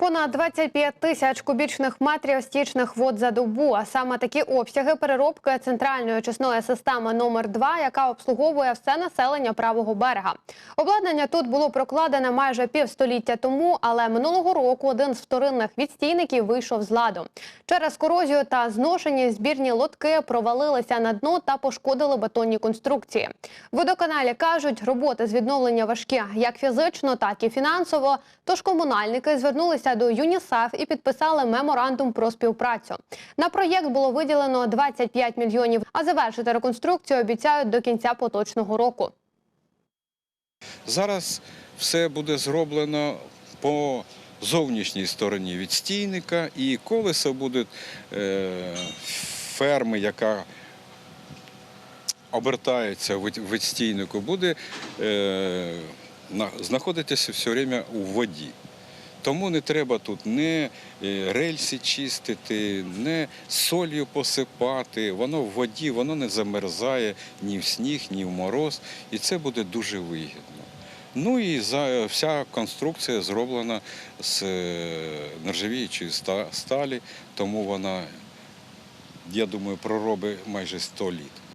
Понад 25 тисяч кубічних метрів стічних вод за добу. А саме такі обсяги переробки центральної очисної системи номер 2 яка обслуговує все населення правого берега. Обладнання тут було прокладене майже півстоліття тому, але минулого року один з вторинних відстійників вийшов з ладу. Через корозію та зношені збірні лотки провалилися на дно та пошкодили бетонні конструкції. Водоканалі кажуть, роботи з відновлення важкі як фізично, так і фінансово. Тож комунальники звернулися до ЮНІСЕФ і підписали меморандум про співпрацю. На проєкт було виділено 25 мільйонів, а завершити реконструкцію обіцяють до кінця поточного року. Зараз все буде зроблено по зовнішній стороні відстійника, і колесо буде е, ферми, яка обертається в від- в відстійнику, буде е, знаходитися все время у воді. Тому не треба тут не рельси чистити, не солью посипати. Воно в воді, воно не замерзає ні в сніг, ні в мороз. І це буде дуже вигідно. Ну і вся конструкція зроблена з е, нержавіючої сталі, тому вона, я думаю, проробить майже 100 літ.